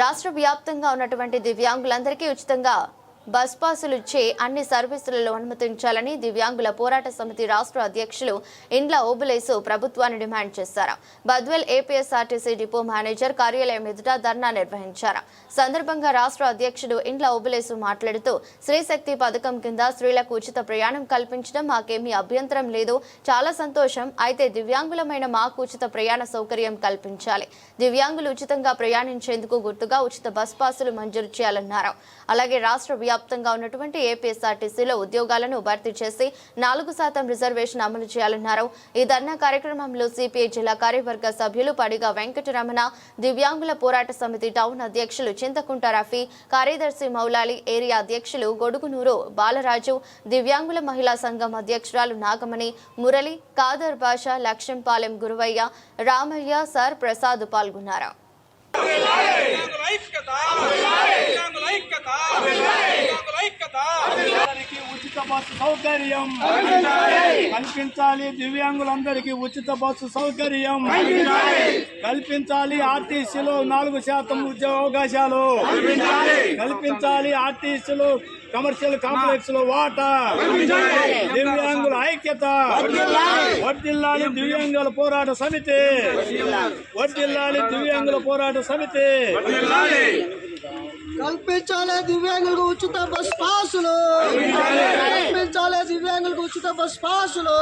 రాష్ట్ర వ్యాప్తంగా ఉన్నటువంటి దివ్యాంగులందరికీ ఉచితంగా బస్ పాసులు ఇచ్చే అన్ని సర్వీసులలో అనుమతించాలని దివ్యాంగుల పోరాట సమితి రాష్ట్ర అధ్యక్షులు ఇండ్ల ఓబులేసు ప్రభుత్వాన్ని డిమాండ్ చేశారు. బద్వెల్ ఏపీఎస్ఆర్టీసీ డిపో మేనేజర్ కార్యాలయం ఎదుట ధర్నా నిర్వహించారు. సందర్భంగా రాష్ట్ర అధ్యక్షుడు ఇండ్ల ఓబులేసు మాట్లాడుతూ స్త్రీశక్తి పథకం కింద స్త్రీలకు ఉచిత ప్రయాణం కల్పించడం మాకేమీ అభ్యంతరం లేదు. చాలా సంతోషం. అయితే దివ్యాంగులమైన మాకు ఉచిత ప్రయాణ సౌకర్యం కల్పించాలి. దివ్యాంగులు ఉచితంగా ప్రయాణించేందుకు గుర్తుగా ఉచిత బస్ పాసులు మంజూరు చేయాలన్నారు. అలాగే రాష్ట్ర వ్యాప్తంగా ఉన్నటువంటి ఏపీఎస్ఆర్టీసీలో ఉద్యోగాలను భర్తీ చేసి నాలుగు శాతం రిజర్వేషన్ అమలు చేయాలన్నారు. ఈ ధర్నా కార్యక్రమంలో సిపిఐ జిల్లా కార్యవర్గ సభ్యులు పడిగా వెంకటరమణ దివ్యాంగుల పోరాట సమితి టౌన్ అధ్యక్షులు చింతకుంట రఫీ కార్యదర్శి మౌలాలి ఏరియా అధ్యక్షులు గొడుగునూరు బాలరాజు దివ్యాంగుల మహిళా సంఘం అధ్యక్షురాలు నాగమణి మురళి కాదర్ బాషా లక్ష్యంపాలెం గురువయ్య రామయ్య సార్ ప్రసాద్ పాల్గొన్నారు. ఐక్యత ఐక్యత అందరికీ ఉచిత బస్సు సౌకర్యం. కల్పించాలి. దివ్యాంగులందరికీ ఉచిత బస్సు సౌకర్యం. కల్పించాలి. ఆర్టీసీలో నాలుగు శాతం ఉద్యోగ అవకాశాలు. కల్పించాలి. ఆర్టీసీలో కమర్షియల్ కాంప్లెక్స్లో వాటా దివ్యాంగుల ఐక్యత. వర్దిల్లాలి దివ్యాంగుల పోరాట సమితి. వర్దిల్లాలి దివ్యాంగుల పోరాట సమితి. కల్పించాలి దివ్యాంగులకు ఉచిత బస్ పాసులు. కల్పించాలి దివ్యాంగులకు ఉచిత బస్ పాసులు.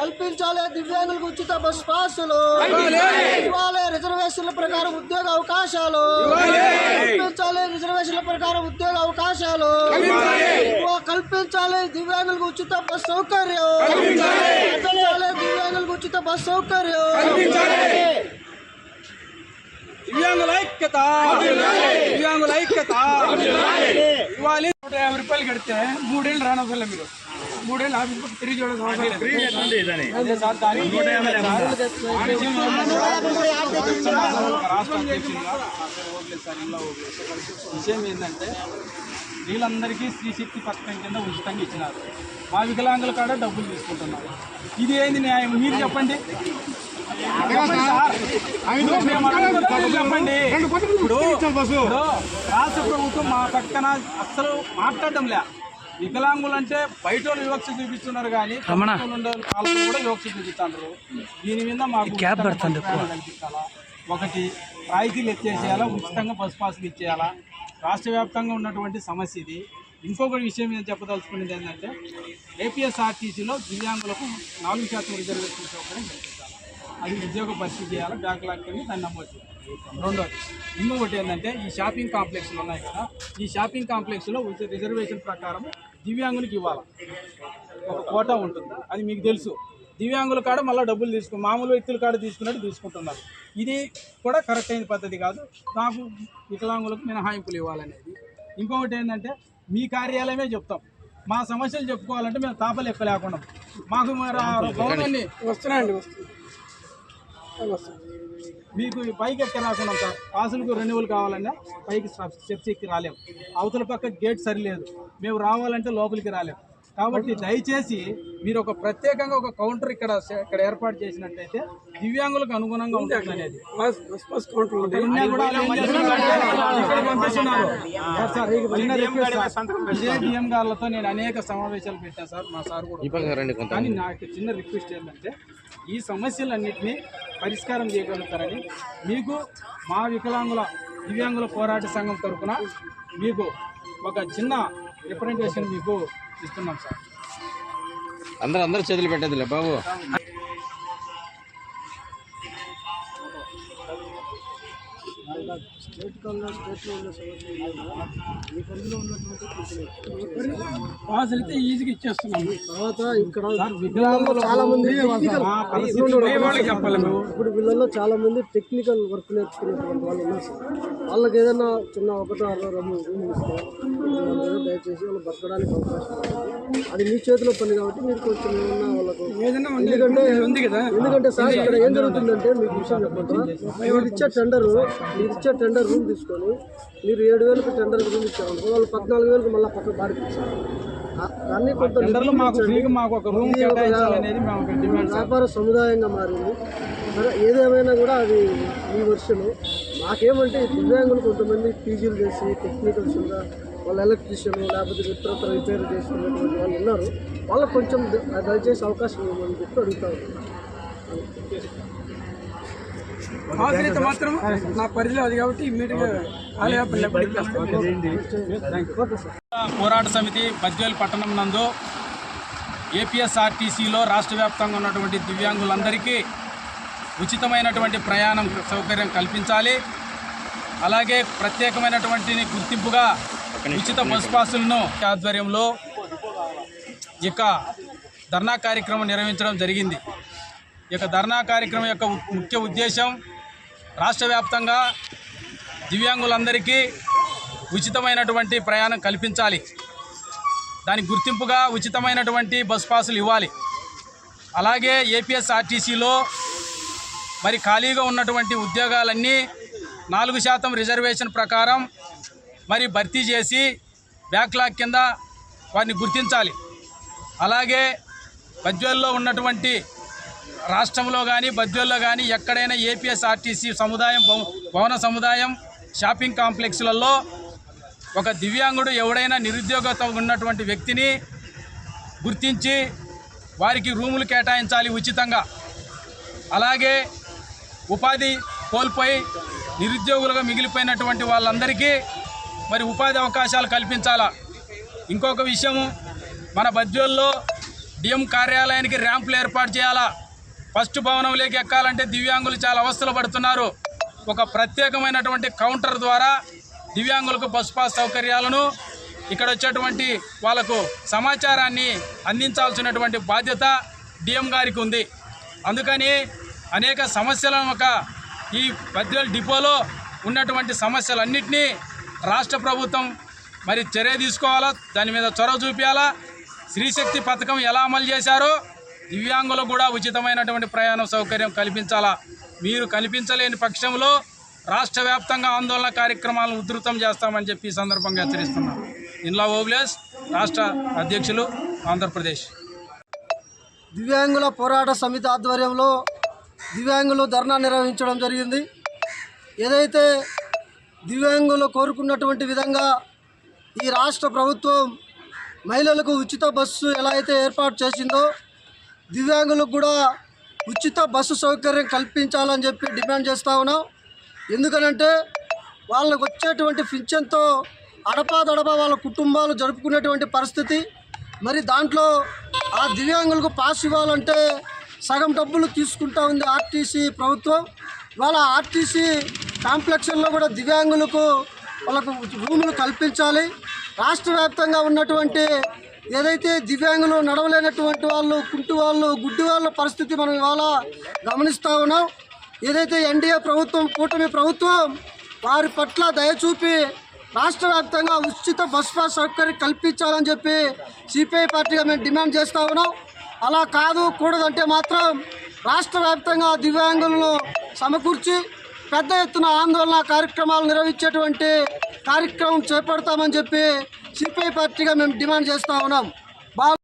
కల్పించాలి దివ్యాంగులకు ఉచిత బస్ పాసులు. ఇవ్వాలి రిజర్వేషన్ల ప్రకారం ఉద్యోగ అవకాశాలు. కల్పించాలి రిజర్వేషన్ల ప్రకారం ఉద్యోగ అవకాశాలు. కల్పించాలి దివ్యాంగులకు ఉచిత బస్ సౌకర్యం. కల్పించాలి దివ్యాంగులకు ఉచిత బస్ సౌకర్యం. దివ్యాంగుల ఐక్యత దివ్యాంగుల ఐక్యత ఇవ్వాలి నూట యాభై రూపాయలు కడితే మూడేళ్ళు రానవసరం మీరు మూడేళ్ళు ఆఫీస్ పక్క తిరిగి రాష్ట్ర ఓబ్లేస్. విషయం ఏంటంటే వీళ్ళందరికీ స్త్రీశక్తి పథకం కింద ఉచితంగా ఇచ్చినారు. మా వికలాంగుల కాడ డబ్బులు తీసుకుంటున్నారు. ఇది ఏంది న్యాయం? మీరు చెప్పండి. చెప్పండి. ఇప్పుడు రాష్ట్ర ప్రభుత్వం మా పక్కన అస్సలు మాట్లాడడం లే వికలాంగులు అంటే బయట వాళ్ళు వివక్ష చూపిస్తున్నారు కానీ వాళ్ళతో కూడా వివక్ష చూపిస్తున్నారు. దీని మీద మాకు కల్పించాలా? ఒకటి రాయితీలు ఎత్తేసేయాలా? ఉచితంగా బస్ పాసులు ఇచ్చేయాలా? రాష్ట్ర వ్యాప్తంగా ఉన్నటువంటి సమస్య ఇది. ఇంకొక విషయం మీద చెప్పదలుచుకునేది ఏంటంటే ఏపీఎస్ఆర్టీసీలో దివ్యాంగులకు నాలుగు శాతం రిజర్వేషన్ సౌకర్యం కల్పించాలి అది ఉద్యోగ భర్తీ చేయాలి. బ్యాక్లాగ్ కింద దాన్ని చేయాలి రెండోది ఇంకొకటి ఏంటంటే ఈ షాపింగ్ కాంప్లెక్స్లు ఉన్నాయి కదా ఈ షాపింగ్ కాంప్లెక్స్లో ఉచిత రిజర్వేషన్ ప్రకారం దివ్యాంగులకు ఇవ్వాలి. ఒక కోటా ఉంటుంది. అది మీకు తెలుసు. దివ్యాంగుల కాడ మళ్ళీ డబ్బులు తీసుకు మామూలు వ్యక్తుల కాడ తీసుకున్నట్టు తీసుకుంటున్నారు. ఇది కూడా కరెక్ట్ అయిన పద్ధతి కాదు. నాకు వికలాంగులకు మినహాయింపులు ఇవ్వాలనేది. ఇంకొకటి ఏంటంటే మీ కార్యాలయమే చెప్తాం. మా సమస్యలు చెప్పుకోవాలంటే మేము తాపలు ఎక్కువ లేకుండా మాకు మరి వస్తున్నాయండి మీకు ఈ పైకి ఎక్క రాకున్నాం సార్. పాసులకు రెన్యువల్ కావాలన్నా పైకి స్టెప్స్ ఎక్కి రాలేం అవతల పక్క గేట్ సరిలేదు. మేము రావాలంటే లోపలికి రాలేం కాబట్టి దయచేసి మీరు ఒక ప్రత్యేకంగా ఒక కౌంటర్ ఇక్కడ ఇక్కడ ఏర్పాటు చేసినట్టయితే దివ్యాంగులకు అనుగుణంగా ఉంటుంది అనేది సార్. ఇదే డిఎం గారులతో నేను అనేక సమావేశాలు పెట్టాను సార్ మా సార్ కూడా. కానీ నాకు చిన్న రిక్వెస్ట్ ఏంటంటే ఈ సమస్యలన్నింటినీ పరిష్కారం చేయగలుగుతారని మీకు మా వికలాంగుల దివ్యాంగుల పోరాట సంఘం తరఫున మీకు ఒక చిన్న రిప్రజెంటేషన్ మీకు ఇస్తున్నాం సార్. అందరూ అందరూ చేతులు పెట్టేదిలే బాబు. స్టేట్ కన్నా స్టేట్లో ఉన్న సమస్యలు ఈ పరిధిలో ఉన్నటువంటి పాసులు అయితే ఈజీగా ఇచ్చేస్తున్నాము తర్వాత ఇక్కడ వికలాంగులు చాలా మంది ఇప్పుడు వీళ్ళలో చాలా మంది టెక్నికల్ వర్క్ నేర్చుకునేటువంటి వాళ్ళు ఉన్నారు సార్. వాళ్ళకి ఏదైనా చిన్న ఒకటో అరవై రూమ్ దయచేసి వాళ్ళు బతకడానికి అవకాశం అది మీ చేతిలో పని కాబట్టి మీరు కొంచెం ఏమన్నా వాళ్ళకు ఎందుకంటే ఎందుకంటే సార్ ఇక్కడ ఏం జరుగుతుందంటే మీకు విషయం చెప్పండి మీరు ఇచ్చే టెండర్ మీరు ఇచ్చే టెండర్ రూమ్ తీసుకొని మీరు ఏడు వేలకు టెండర్ రూమ్ ఇచ్చారు. వాళ్ళు పద్నాలుగు వేలకు మళ్ళీ పక్క బాడికి ఇచ్చారు ఆ- దాన్ని కొంత టెండర్లు మాకు ఫ్రీగా మాకు ఒక రూమ్ కేటాయించాలనేది మేము ఒక డిమాండ్ సార్. వ్యాపార సముదాయంగా మారింది. సరే ఏదేమైనా కూడా అది మీ వర్షను మా మాకేమంటే ఈ దివ్యాంగులు కొంతమంది పీజీలు చేసి టెక్నికల్స్ ఉన్న వాళ్ళు ఎలక్ట్రీషియన్ లేకపోతే ఇతరత్ర రిపేర్ చేసుకున్నటువంటి వాళ్ళు ఉన్నారు. వాళ్ళకి కొంచెం దయచేసి అవకాశం ఇవ్వమని చెప్పి అడుగుతా ఉన్నాను. మాత్రం నా పరిధిలో అది కాబట్టి ఇమ్మీడియట్గా పోరాట సమితి బద్వేలు పట్టణం నందు ఏపీఎస్ఆర్టీసీలో రాష్ట్ర వ్యాప్తంగా ఉన్నటువంటి దివ్యాంగులందరికీ ఉచితమైనటువంటి ప్రయాణం సౌకర్యం కల్పించాలి అలాగే ప్రత్యేకమైనటువంటి గుర్తింపుగా ఉచిత బస్ పాసులను ఆధ్వర్యంలో ఇక ధర్నా కార్యక్రమం నిర్వహించడం జరిగింది ఈ యొక్క ధర్నా కార్యక్రమం యొక్క ముఖ్య ఉద్దేశం రాష్ట్ర వ్యాప్తంగా దివ్యాంగులందరికీ ఉచితమైనటువంటి ప్రయాణం కల్పించాలి. దానికి గుర్తింపుగా ఉచితమైనటువంటి బస్ పాసులు ఇవ్వాలి. అలాగే ఏపీఎస్ఆర్టీసీలో మరి ఖాళీగా ఉన్నటువంటి ఉద్యోగాలన్నీ నాలుగు శాతం రిజర్వేషన్ ప్రకారం మరి భర్తీ చేసి బ్యాక్లాగ్ కింద వారిని గుర్తించాలి. అలాగే పద్వేల్లో ఉన్నటువంటి రాష్ట్రంలో కానీ బద్యోల్లో కానీ ఎక్కడైనా ఏపీఎస్ఆర్టీసీ సముదాయం భవ- భవన సముదాయం షాపింగ్ కాంప్లెక్స్లలో ఒక దివ్యాంగుడు ఎవడైనా నిరుద్యోగత ఉన్నటువంటి వ్యక్తిని గుర్తించి వారికి రూములు కేటాయించాలి ఉచితంగా. అలాగే ఉపాధి కోల్పోయి నిరుద్యోగులుగా మిగిలిపోయినటువంటి వాళ్ళందరికీ మరి ఉపాధి అవకాశాలు కల్పించాలా? ఇంకొక విషయము మన బద్యోల్లో డిఎం కార్యాలయానికి ర్యాంపులు ఏర్పాటు చేయాలా? ఫస్ట్ భవనంలోకి ఎక్కాలంటే దివ్యాంగులు చాలా అవస్థలు పడుతున్నారు. ఒక ప్రత్యేకమైనటువంటి కౌంటర్ ద్వారా దివ్యాంగులకు బస్ పాస్ సౌకర్యాలను ఇక్కడ వచ్చేటువంటి వాళ్ళకు సమాచారాన్ని అందించాల్సినటువంటి బాధ్యత డిఎం గారికి ఉంది. అందుకని అనేక సమస్యలను ఒక ఈ బద్వేల్ డిపోలో ఉన్నటువంటి సమస్యలన్నింటినీ రాష్ట్ర ప్రభుత్వం మరి చర్య తీసుకోవాలా? దాని మీద చొరవ చూపించాలా స్త్రీశక్తి పథకం ఎలా అమలు చేశారో దివ్యాంగులకు కూడా ఉచితమైనటువంటి ప్రయాణ సౌకర్యం కల్పించాలా? మీరు కల్పించలేని పక్షంలో రాష్ట్ర వ్యాప్తంగా ఆందోళన కార్యక్రమాలను ఉధృతం చేస్తామని చెప్పి ఈ సందర్భంగా హెచ్చరిస్తున్నాం. ఇన్లా ఓబ్లేస్ రాష్ట్ర అధ్యక్షులు ఆంధ్రప్రదేశ్. దివ్యాంగుల పోరాట సమితి ఆధ్వర్యంలో దివ్యాంగులు ధర్నా నిర్వహించడం జరిగింది. ఏదైతే దివ్యాంగులు కోరుకున్నటువంటి విధంగా ఈ రాష్ట్ర ప్రభుత్వం మహిళలకు ఉచిత బస్సు ఎలా అయితే ఏర్పాటు చేసిందో దివ్యాంగులకు కూడా ఉచిత బస్సు సౌకర్యం కల్పించాలని చెప్పి డిమాండ్ చేస్తూ ఉన్నాం. ఎందుకనంటే వాళ్ళకు వచ్చేటువంటి పింఛన్తో అడపాదడపా వాళ్ళ కుటుంబాలు జరుపుకునేటువంటి పరిస్థితి. మరి దాంట్లో ఆ దివ్యాంగులకు పాస్ ఇవ్వాలంటే సగం డబ్బులు తీసుకుంటా ఉంది ఆర్టీసీ ప్రభుత్వం. వాళ్ళ ఆర్టీసీ కాంప్లెక్స్లో కూడా దివ్యాంగులకు వాళ్ళకు రూములు కల్పించాలి. రాష్ట్ర వ్యాప్తంగా ఉన్నటువంటి ఏదైతే దివ్యాంగులు నడవలేనటువంటి వాళ్ళు కుంటి వాళ్ళు గుడ్డి వాళ్ళ పరిస్థితి మనం ఇవాళ గమనిస్తూ ఉన్నాం. ఏదైతే ఎన్డీఏ ప్రభుత్వం కూటమి ప్రభుత్వం వారి పట్ల దయచూపి రాష్ట్ర వ్యాప్తంగా ఉచిత బస్ పాస్ సౌకర్యం కల్పించాలని చెప్పి సిపిఐ పార్టీగా మేము డిమాండ్ చేస్తూ ఉన్నాం. అలా కాదు కూడదంటే మాత్రం రాష్ట్ర వ్యాప్తంగా దివ్యాంగులను సమకూర్చి పెద్ద ఎత్తున ఆందోళన కార్యక్రమాలు నిర్వహించేటువంటి కార్యక్రమం చేపడతామని చెప్పి సిపిఐ పార్టీగా మేము డిమాండ్ చేస్తూ ఉన్నాం.